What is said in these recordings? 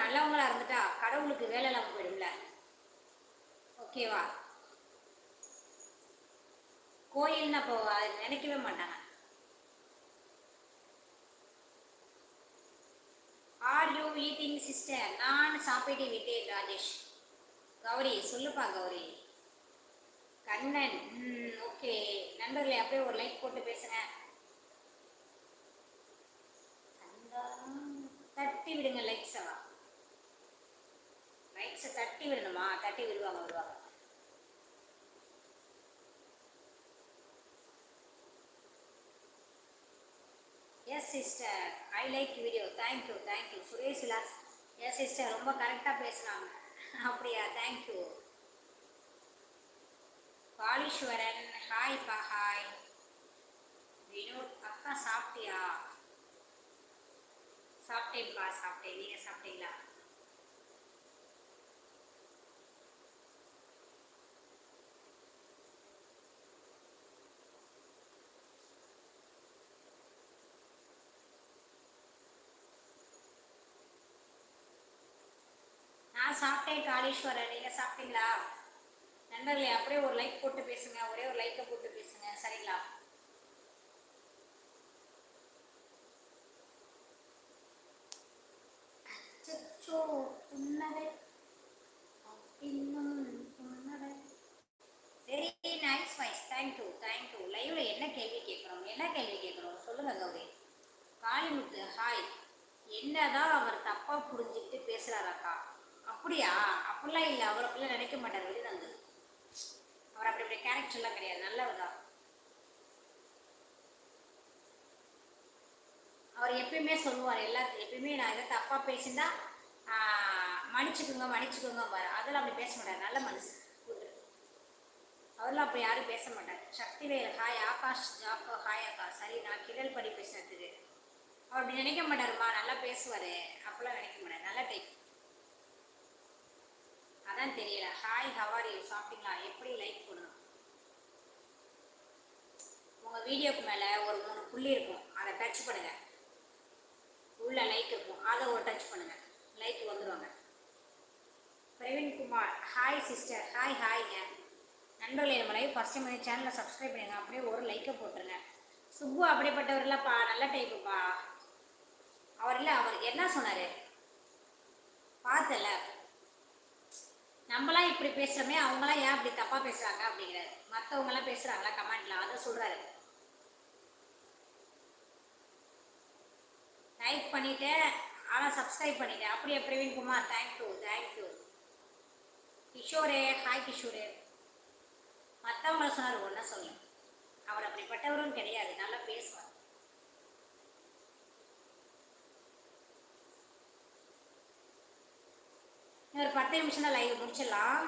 நல்லவங்களா இருந்துட்டா கடவுளுக்கு வேலை இல்லாமல் போயிடும்ல. ஓகேவா? கோயில்னு அப்போ அது நினைக்கவே மாட்டாங்க. ஆர் யூ ஈட்டிங் சிஸ்டர் நான் சாப்பிட்டு விட்டேன் ராஜேஷ். கௌரி சொல்லுப்பா கௌரி. கண்ணன் ம் ஓகே. நண்பர்களே அப்படியே ஒரு லைக் போட்டு பேசுங்க. தட்டி விடுங்க லைக்ஸவா தட்டி விடணுமா? தட்டி விடுவாங்க வருவாங்க. Yes sister I like video thank you thank you Suresh Vilas yes sister ரொம்ப கரெக்டாக பேசுகிறாங்க அப்படியா? தேங்க்யூ பாலீஸ்வரன் ஹாய் பா ஹாய் வினோத் அக்கா சாப்பிட்டியா? சாப்பிட்டேன்ப்பா சாப்பிட்டேன். நீங்கள் சாப்பிட்டீங்களா? நான் சாப்பிட்டேன் காளீஸ்வரர் நீங்கள் சாப்பிட்டீங்களா? நண்பர்களே அப்படியே ஒரு லைக் போட்டு பேசுங்க. ஒரே ஒரு லைக்கை போட்டு பேசுங்க. சரிங்களா? அச்சச்சோ புன்னகை. இன்னும் புன்னகை. வெரி நைஸ் வைஸ் தேங்க்யூ தேங்க்யூ லைவ்ல என்ன கேள்வி கேட்குறோம்? என்ன கேள்வி கேட்குறோம்? சொல்லுங்க கௌரி. காளிமுத்து ஹாய் என்னதான் அவர் தப்பா புரிஞ்சுக்கிட்டு பேசுறாராக்கா அப்படியா? அப்படிலாம் இல்லை. அவர் அப்படிலாம் நினைக்க மாட்டார். வெளிநந்து அவர் அப்படி அப்படி கேரக்டர்லாம் கிடையாது. நல்லவர் தான். அவர் எப்பயுமே சொல்லுவார் எல்லாத்தையும் எப்பயுமே நான் எதாவது தப்பாக பேசியிருந்தா மன்னிச்சுக்கோங்க மன்னிச்சுக்கோங்க பாரு அதெல்லாம் அப்படி பேச மாட்டார். நல்ல மனசு கூத்துரு. அவரெல்லாம் அப்படி யாரும் பேச மாட்டார். சக்திவேல் ஹாய் ஆகாஷ் ஜாக்கோ ஹாய் அக்கா. சரி நான் கிழல் படி பேசுறதுக்கு. அவர் அப்படி நினைக்க மாட்டாருமா? நல்லா பேசுவார். அப்பெல்லாம் நினைக்க மாட்டார். நல்ல டைப் அதான் தெரியல. ஹாய் ஹவாரி சாப்பிட்டீங்களா? எப்படி லைக் பண்ணணும் உங்கள் வீடியோக்கு மேலே ஒரு மூணு புள்ளி இருக்கும். அதை டச் பண்ணுங்க. உள்ள லைக் இருக்கும். அதை ஒரு டச் பண்ணுங்க. லைக் வந்துடுவாங்க பிரவீன்குமார் ஹாய் சிஸ்டர் ஹாய் ஹாய்ங்க நண்பர்களே நம்ம லைவ் ஃபஸ்ட் டைம் வந்து சேனலை சப்ஸ்கிரைப் பண்ணுங்க அப்படியே ஒரு லைக்கை போட்டுருங்க. சுப்பு அப்படிப்பட்டவர்லப்பா நல்ல டைப்புப்பா அவர் இல்லை அவர் என்ன சொன்னார்? பார்த்தல நம்மளாம் இப்படி பேசுகிறோமே அவங்களாம் ஏன் இப்படி தப்பாக பேசுகிறாங்க அப்படிங்கிறாரு. மற்றவங்களாம் பேசுகிறாங்களா கமெண்டில் அதை சொல்கிறாரு லைக் பண்ணிட்டேன். ஆனால் சப்ஸ்கிரைப் பண்ணிட்டேன். அப்படியே Praveen Kumar thank you thank you கிஷோரே hi கிஷோரே. மற்றவங்கள சொன்னார் ஒன்றா சொல்லுங்கள் அவர் அப்படிப்பட்டவரும் கிடையாது. நல்லா பேசுவார். ஒரு பத்து நிமிஷம் தான் லைவ் முடிச்சிடலாம்.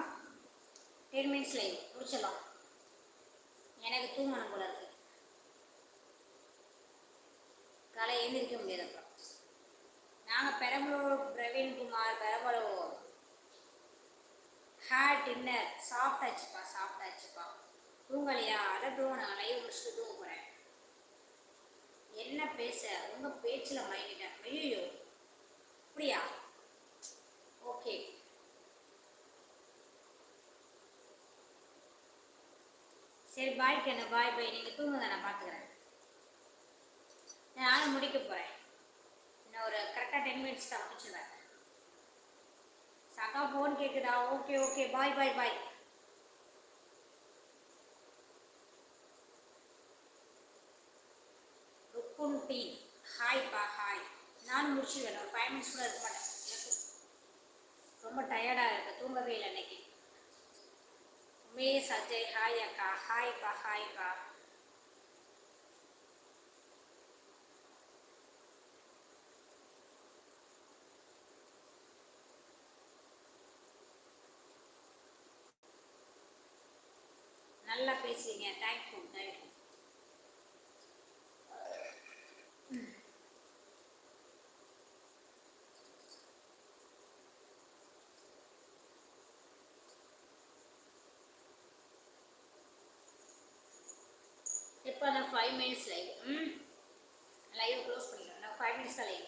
டென் மினிட்ஸ் லைவ் முடிச்சிடலாம். எனக்கு தூங்கணும் போல இருக்கு. காலை எழுந்திரிக்க முடியாது அப்புறம் நாங்கள் பெரம்பலூர் பிரவீன்குமார் பெரம்பலூர். ஹேட் டின்னர் சாப்பிட்டாச்சுப்பா சாப்பிட்டாச்சுப்பா. தூங்கலையா? அதை நான் லைவ் முடிச்சுட்டு தூங்க போகிறேன் என்ன பேச? உங்கள் பேச்சில் மயங்கிட்டேன். ஐயோ அப்படியா ஓகே சரி பாய் கண்ணு பாய் பாய். நீங்கள் தூங்குங்க நான் பார்த்துக்கிறேன் நானும் முடிக்க போகிறேன் இன்னும் ஒரு கரெக்டாக டென் மினிட்ஸ் தான் முடிச்சுடுவேன் சகா ஃபோன் கேட்குதா okay okay bye bye bye ருக்குன் டீ ஹாய் பா ஹாய் நான் முடிச்சுடுவேன் ஒரு ஃபைவ் மினிட்ஸ் கூட இருக்க மாட்டேன். ரொம்ப டயர்டாக இருக்குது தூங்கவே இல்லை இன்னைக்கு. உமேஷ் சஜய் ஹாய் அக்கா ஹாய்ப்பா பா நல்லா பேசுறீங்க தேங்க்யூ தேங்க்யூ இப்போ நான் ஃபைவ் மினிட்ஸ் லைவ். ம். லைவ் க்ளோஸ் பண்ணிடுறேன். நான் ஃபைவ் மினிட்ஸ் தான் லைவ்.